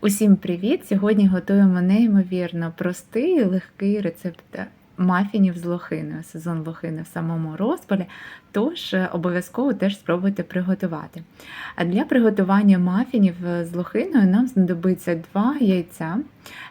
Усім привіт! Сьогодні готуємо неймовірно простий легкий рецепт мафінів з лохиною. Сезон лохини в самому розпалі, тож е, обов'язково теж спробуйте приготувати. А для приготування мафінів з лохиною нам знадобиться 2 яйця.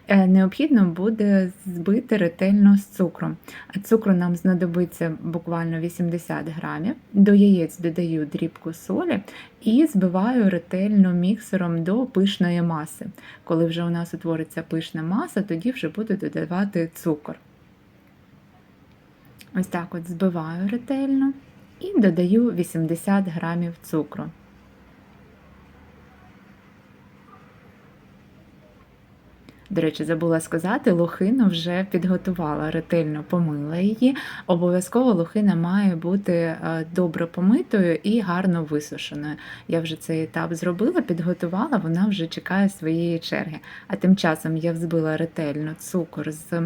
Е, Необхідно буде збити ретельно з цукром. Цукру нам знадобиться буквально 80 грамів. До яєць додаю дрібку солі і збиваю ретельно міксером до пишної маси. Коли вже у нас утвориться пишна маса, тоді вже буду додавати цукор. Ось так от збиваю ретельно і додаю 80 грамів цукру. До речі, забула сказати, лохину вже підготувала, ретельно помила її. Обов'язково лохина має бути е, добре помитою і гарно висушеною. Я вже цей етап зробила, підготувала, вона вже чекає своєї черги. А тим часом я взбила ретельно цукор з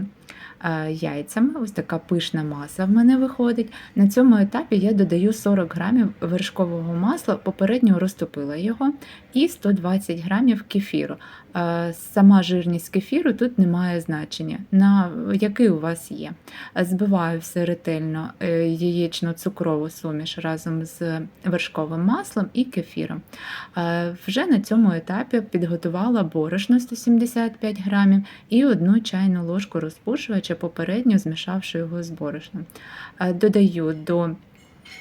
яйцями. Ось така пишна маса в мене виходить. На цьому етапі я додаю 40 грамів вершкового масла, попередньо розтопила його, і 120 грамів кефіру. Е, Сама жирність кефіру тут не має значення, на який у вас є. Збиваю все ретельно е, яєчно-цукрову суміш разом з вершковим маслом і кефіром. Е, Вже на цьому етапі підготувала борошно 175 грамів і одну чайну ложку розпушувача, попередньо змішавши його з борошном. Е, Додаю до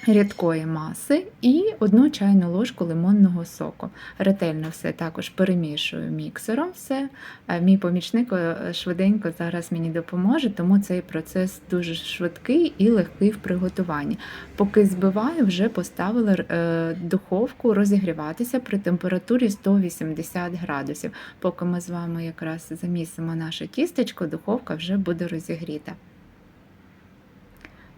рідкої маси і одну чайну ложку лимонного соку. Ретельно все також перемішую міксером. все. Е, Мій помічник е, швиденько зараз мені допоможе, тому цей процес дуже швидкий і легкий в приготуванні. Поки збиваю, вже поставила е, духовку розігріватися при температурі 180 градусів. Поки ми з вами якраз замісимо наше тістечко, духовка вже буде розігріта.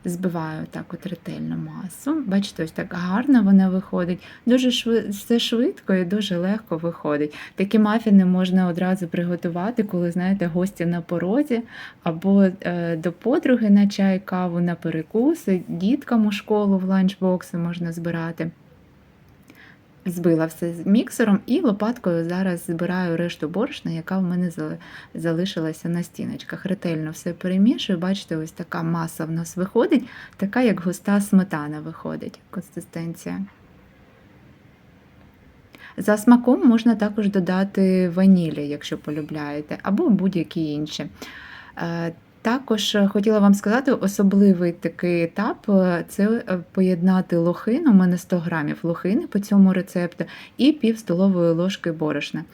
Збиваю так от ретельно масу. Бачите, ось так гарно вона виходить. Дуже швид... все швидко і дуже легко виходить. Такі мафіни можна одразу приготувати, коли знаєте, гості на порозі, або е, до подруги на чай, каву, на перекуси, діткам у школу в ланчбокси можна збирати. Збила все з міксером і лопаткою зараз збираю решту борошна, яка в мене залишилася на стіночках. Ретельно все перемішую. Бачите, ось така маса в нас виходить, така як густа сметана виходить консистенція. За смаком можна також додати ванілі, якщо полюбляєте, або будь-які інші. Також е, хотіла вам сказати, особливий такий етап е, це е, поєднати лохину, у мене 100 грамів лохини по цьому рецепту, і пів столової ложки борошна.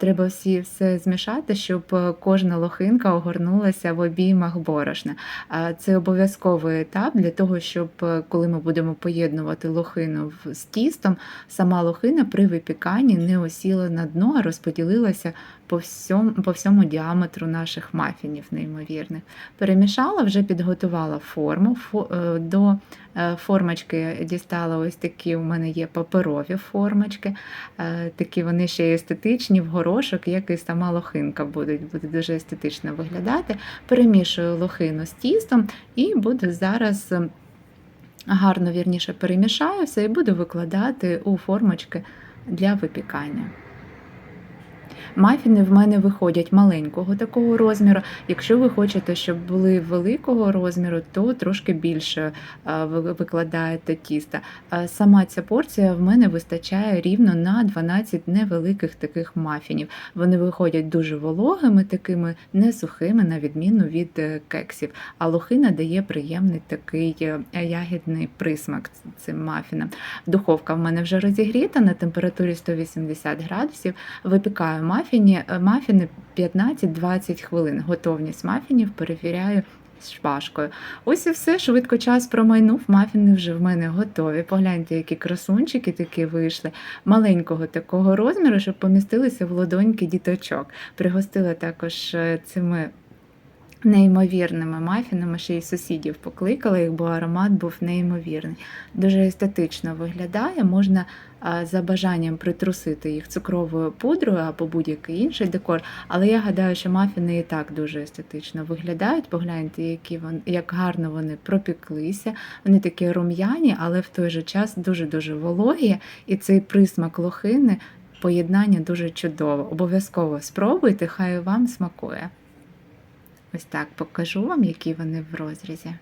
Треба всі все змішати, щоб кожна лохинка огорнулася в обіймах борошна. Це обов'язковий етап для того, щоб коли ми будемо поєднувати лохину з тістом, сама лохина при випіканні не осіла на дно, а розподілилася по всьому, по всьому діаметру наших мафінів, неймовірних. Перемішала, вже підготувала форму. Е, до е, формочки дістала ось такі у мене є паперові формочки, е, такі вони ще естетичні, в горошок, як і сама лохинка будуть, буде дуже естетично виглядати. Перемішую лохину з тістом і буду зараз. Гарно вірніше перемішаю все і буду викладати у формочки для випікання. Мафіни в мене виходять маленького такого розміру. Якщо ви хочете, щоб були великого розміру, то трошки більше викладаєте тіста. Сама ця порція в мене вистачає рівно на 12 невеликих таких мафінів. Вони виходять дуже вологими, такими не сухими, на відміну від е, кексів. А лохина дає приємний такий е, ягідний присмак цим мафінам. Духовка в мене вже розігріта на температурі 180 градусів. Випікаю мафін мафіні, е, мафіни 15-20 хвилин. Готовність мафінів перевіряю з шпажкою. Ось і все, швидко час промайнув, мафіни вже в мене готові. Погляньте, які красунчики такі вийшли, маленького такого розміру, щоб помістилися в лодоньки діточок. Пригостила також е, цими. Неймовірними мафінами, ще й сусідів покликала їх, бо аромат був неймовірний. Дуже естетично виглядає, можна за бажанням притрусити їх цукровою пудрою або будь-який інший декор. Але я гадаю, що мафіни і так дуже естетично виглядають. Погляньте, які вони, як гарно вони пропіклися. Вони такі рум'яні, але в той же час дуже-дуже вологі. І цей присмак лохини Поєднання дуже чудове. Обов'язково спробуйте, хай вам смакує. Ось так покажу вам, які вони в розрізі.